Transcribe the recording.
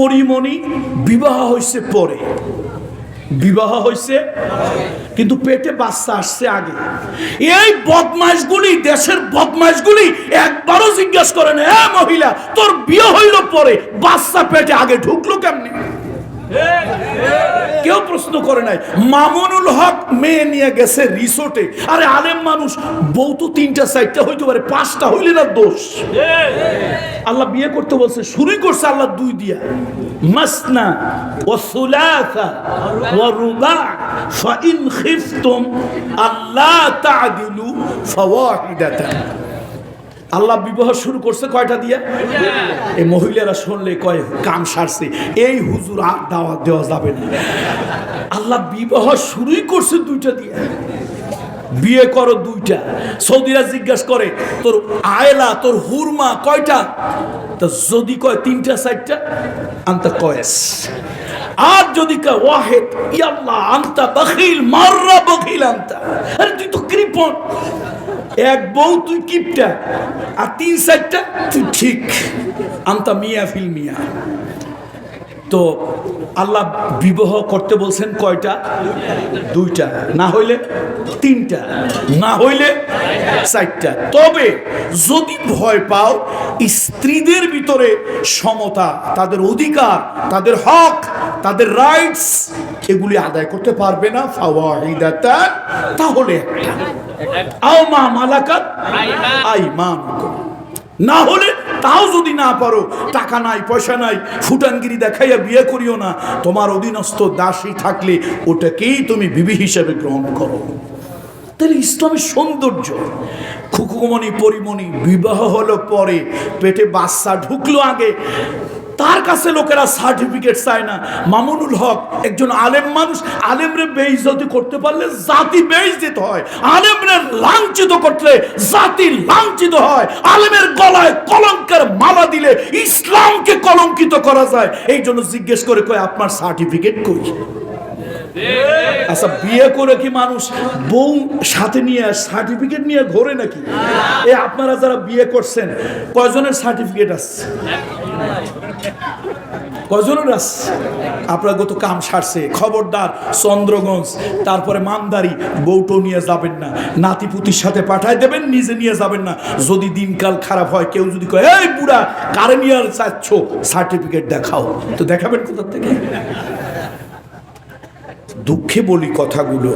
পরিমণি বিবাহ হয়েছে পরে। বিবাহ হয়েছে কিন্তু পেটে বাচ্চা আসছে আগে। এই বদমাইশগুলি, দেশের বদমাইশগুলি একবারও জিজ্ঞেস করেন হ্যাঁ মহিলা, তোর বিয়ে হইল পরে, বাচ্চা পেটে আগে ঢুকলো কেমনি? কেউ প্রশ্ন করে নাই, মামুনুল হক মেয়ে নিয়ে গেছে রিসোর্টে। আরে আলেম মানুষ, বউ তো তিনটা, চারটা হইতে পারে, পাঁচটা হইলে না দোষ? আল্লাহ বিয়ে করতে বলছে, শুরুই করছে আল্লাহ দুই দিয়া। মাসনা ও সুলাসা ও রুবা ফাইন খিফতুম আল্লাহ তাদিলু ফাওয়াহিদাতান আল্লাহ বিবাহ শুরু করছে কয়টা দিয়া? এই মহিলারা শুনলে কয়, কাম সারছে। এই হুজুর আর দাওয়াত দেওয়া যাবে না। আল্লাহ বিবাহ শুরুই করছে দুইটা দিয়া। বিয়ে করো দুইটা। সৌদিরা জিজ্ঞাসা করে, তোর আয়লা, তোর হুরমা কয়টা? তা যদি কয় তিনটা, চারটা, আন্তা কয়েস। আর যদি কয় ওয়াহেদ, ইয়াল্লাহ, আন্তা বখিল, মাররা বখিল আন্তা। আরে তুই তো কৃপণ। এক বউ, তুই কিপটা। আর তিন, চারটা, তুই ঠিক। আন্তা মিয়া ফিল মিয়া। তো আল্লাহ বিবাহ করতে বলছেন কয়টা? দুইটা। না হইলে তিনটা। না হইলে চারটা। তবে যদি ভয় পাও, স্ত্রীদের ভিতরে সমতা, তাদের অধিকার, তাদের হক, তাদের রাইটস এগুলি আদায় করতে পারবে না। ফাওয়াহিদাতা, তাহলে আও মা মালাকাত আইমান না হলে তাও যদি না পারো, টাকা নাই, পয়সা নাই, ফুটানগিরি দেখাইয়া বিয়ে করিও না। তোমার অধীনস্থ দাসী থাকলে ওটাকেই তুমি বিবি হিসেবে গ্রহণ করো। তাহলে ইসলামের সৌন্দর্য, খুকুমণি, পরিমণি, বিবাহ হলো পরে, পেটে বাচ্চা ঢুকলো আগে তার কাছে লোকেরা সার্টিফিকেট চায় না। মামুনুল হক একজন আলেম মানুষ, আলেমরে বেইজ্জতি করতে পারলে জাতি বেইজ্জত হয়। আলেমরে লাঞ্ছিত করলে জাতি লাঞ্ছিত হয়। আলেমের গলায় কলঙ্কের মালা দিলে ইসলামকে কলঙ্কিত করা যায়। এই জন্য জিজ্ঞেস করে, কয়, আপনার সার্টিফিকেট কই? আচ্ছা বিয়ে করে কি মানুষ বউ সাথে নিয়ে সার্টিফিকেট নিয়ে ঘোরে নাকি? এ, আপনারা যারা বিয়ে করছেন, কয়জনের সার্টিফিকেট আসছে কয়জনের আসছে আপনার গত কাম সারছে, খবরদার, চন্দ্রগঞ্জ, তারপরে মানদারি বউটো নিয়ে যাবেন না। নাতিপুতির সাথে পাঠায় দেবেন, নিজে নিয়ে যাবেন না। যদি দিনকাল খারাপ হয়, কেউ যদি কয়, এই বুড়া, কারে নিয়ে চাচ্ছ সার্টিফিকেট দেখাও। তো দেখাবেন কোথা থেকে? দুঃখে বলি কথাগুলো